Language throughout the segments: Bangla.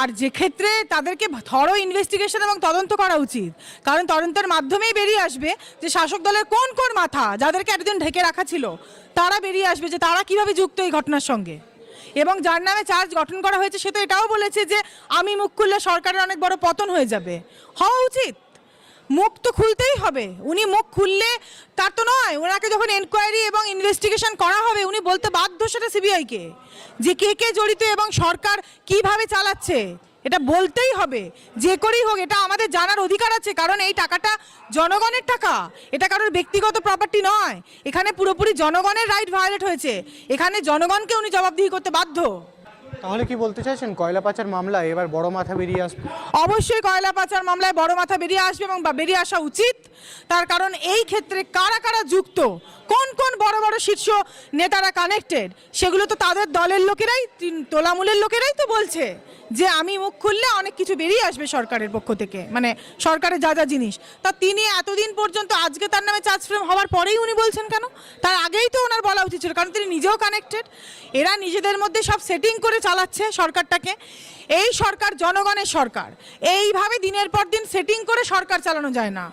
আর যে ক্ষেত্রে তাদেরকে থরো ইনভেস্টিগেশন এবং তদন্ত করা উচিত। কারণ তদন্তের মাধ্যমেই বেরিয়ে আসবে যে শাসক দলের কোন কোন মাথা যাদেরকে এতদিন ঢেকে রাখা ছিল, তারা বেরিয়ে আসবে যে তারা কীভাবে যুক্ত এই ঘটনার সঙ্গে। এবং যার নামে চার্জ গঠন করা হয়েছে সে তো এটাও বলেছে যে, আমি মুখ খুললে সরকারের অনেক বড় পতন হয়ে যাবে। হওয়া উচিত। মুখ তো খুলতেই হবে। উনি মুখ খুললে তার তো নয়, ওনাকে যখন এনকোয়ারি এবং ইনভেস্টিগেশন করা হবে, উনি বলতে বাধ্য সেটা সিবিআইকে যে কে কে জড়িত এবং সরকার কীভাবে চালাচ্ছে। এটা বলতেই হবে। যে করেই হোক, এটা আমাদের জানার অধিকার আছে, কারণ এই টাকাটা জনগণের টাকা। এটা কারোর ব্যক্তিগত প্রপার্টি নয়। এখানে পুরোপুরি জনগণের রাইট ভায়োলেট হয়েছে। এখানে জনগণকে উনি জবাবদিহি করতে বাধ্য। তাহলে কি বলতে চাইছেন? কয়লা পাচার মামলায় এবার বড় মাথা বেরিয়ে আসবে। অবশ্যই কয়লা পাচার মামলায় বড় মাথা বেরিয়ে আসবে এবং বেরিয়ে আসা উচিত। তার কারণ এই ক্ষেত্রে কারা কারা যুক্ত? কোন কোন বড় বড় শীর্ষ নেতারা কানেক্টেড সেগুলো তো তাদের দলের লোকেরাই তোলামূলের লোকেরাই তো বলছে যে আমি মুখ খুললে অনেক কিছু বেরিয়ে আসবে সরকারের পক্ষ থেকে মানে সরকারের যা যা জিনিস। তা তিনি এতদিন পর্যন্ত, আজকে তার নামে চার্জ ফ্রেম হওয়ার পরেই উনি বলছেন কেন? তার আগেই তো ওনার বলা উচিত ছিল, কারণ তিনি নিজেও কানেক্টেড এরা নিজেদের মধ্যে সব সেটিং করে চালাচ্ছে সরকারটাকে। এই সরকার জনগণের সরকার। এইভাবে দিনের পর দিন সেটিং করে সরকার চালানো যায় না।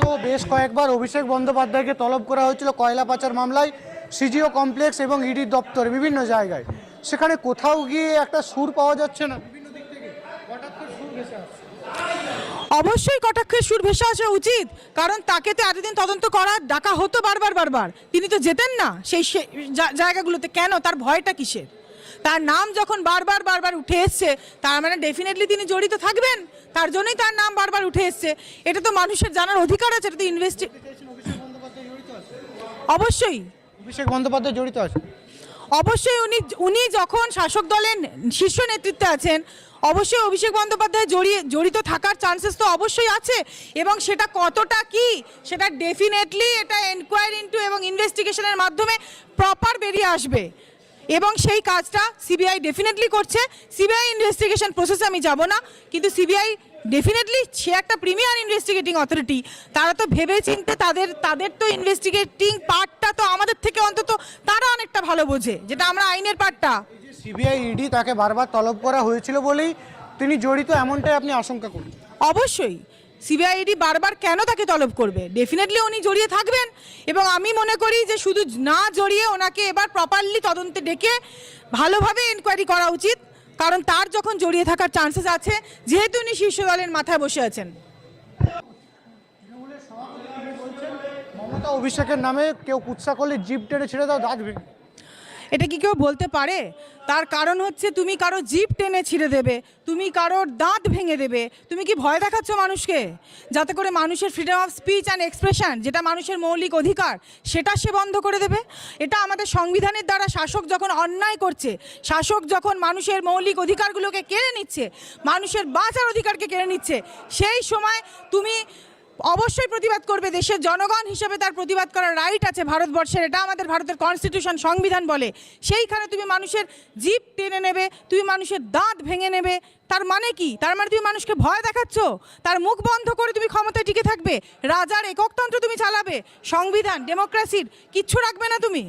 তো বেশ কয়েকবার অভিষেক বন্দ্যোপাধ্যায়কে তলব করা হয়েছিল কয়লা পাচার মামলায়, সিজিও কমপ্লেক্স এবং ইডি দপ্তরে বিভিন্ন জায়গায়। সেখানে কোথাও গিয়ে একটা সুর পাওয়া যাচ্ছে না। অবশ্যই কটাক্ষের সুর ভেসে আসা উচিত, কারণ তাকে তো এতদিন তদন্ত করা, ডাকা হতো বারবার বারবার। তিনি তো যেতেন না সেই জায়গাগুলোতে। কেন? তার ভয়টা কিসের? তার নাম যখন বারবার বারবার উঠে এসছে তার মানে ডেফিনেটলি তিনি জড়িত থাকবেন তার জন্যই তার নাম বারবার উঠে এসছে। এটা তো মানুষের জানার অধিকার আছে এটা তো ইনভেস্টি অবশ্যই। অভিষেক বন্দ্যোপাধ্যায় জড়িত আছে। অবশ্যই উনি উনি যখন শাসক দলের শীর্ষ নেতৃত্বে আছেন অবশ্যই অভিষেক বন্দ্যোপাধ্যায় জড়িয়ে জড়িত থাকার চান্সেস তো অবশ্যই আছে এবং সেটা কতটা কি সেটা ডেফিনেটলি এটা এনকোয়ারি ইন্টু এবং ইনভেস্টিগেশনের মাধ্যমে প্রপার বেরিয়ে আসবে। এবং সেই কাজটা সিবিআই ডেফিনেটলি করছে। সিবিআই ইনভেস্টিগেশন প্রসেসে আমি যাব না কিন্তু সিবিআই ডেফিনেটলি সে একটা প্রিমিয়ার ইনভেস্টিগেটিং অথরিটি তারা তো ভেবে চিনতে তাদের তাদের তো ইনভেস্টিগেটিং পার্টটা তো আমাদের থেকে অন্তত তারা অনেকটা ভালো বোঝে যেটা আমরা আইনের পার্টটা সিবিআই ইডি তাকে বারবার তলব করা হয়েছিল বলেই তিনি জড়িত এমনটাই আপনি আশঙ্কা করুন। অবশ্যই। সিবিআইডি বারবার কেন তাকে তলব করবে? ডেফিনেটলি উনি জড়িয়ে থাকবেন এবং আমি মনে করি যে শুধু না জড়িয়ে ওনাকে এবার প্রপারলি তদন্তে ডেকে ভালোভাবে এনকোয়ারি করা উচিত, কারণ তার যখন জড়িয়ে থাকার চান্সেস আছে, যেহেতু উনি শীর্ষ দলের মাথায় বসে আছেন। মমতা অভিষেকের নামে কেউ কুৎসা করলে জিপ টেনে ছেড়ে দাও, দাঁত এটা কি কেউ বলতে পারে? তার কারণ হচ্ছে তুমি কারও জিপ টেনে ছিঁড়ে দেবে, তুমি কারোর দাঁত ভেঙে দেবে, তুমি কি ভয় দেখাচ্ছ মানুষকে? যাতে করে মানুষের freedom of speech and expression যেটা মানুষের মৌলিক অধিকার, সেটা সে বন্ধ করে দেবে? এটা আমাদের সংবিধানের দ্বারা শাসক যখন অন্যায় করছে, শাসক যখন মানুষের মৌলিক অধিকারগুলোকে কেড়ে নিচ্ছে, মানুষের বাঁচার অধিকারকে কেড়ে নিচ্ছে, সেই সময় তুমি অবশ্যই প্রতিবাদ করবে দেশের জনগণ হিসেবে তার প্রতিবাদ করার রাইট আছে ভারতবর্ষের। এটা আমাদের ভারতের কনস্টিটিউশন সংবিধান বলে। সেইখানে তুমি মানুষের জিপ টেনে নেবে, তুমি মানুষের দাঁত ভেঙে নেবে। তার মানে কি? তার মানে তুমি মানুষকে ভয় দেখাচ্ছ? তার মুখ বন্ধ করে তুমি ক্ষমতায় টিকে থাকবে? রাজার এককতন্ত্র তুমি চালাবে? সংবিধান ডেমোক্রেসির কিচ্ছু রাখবে না তুমি?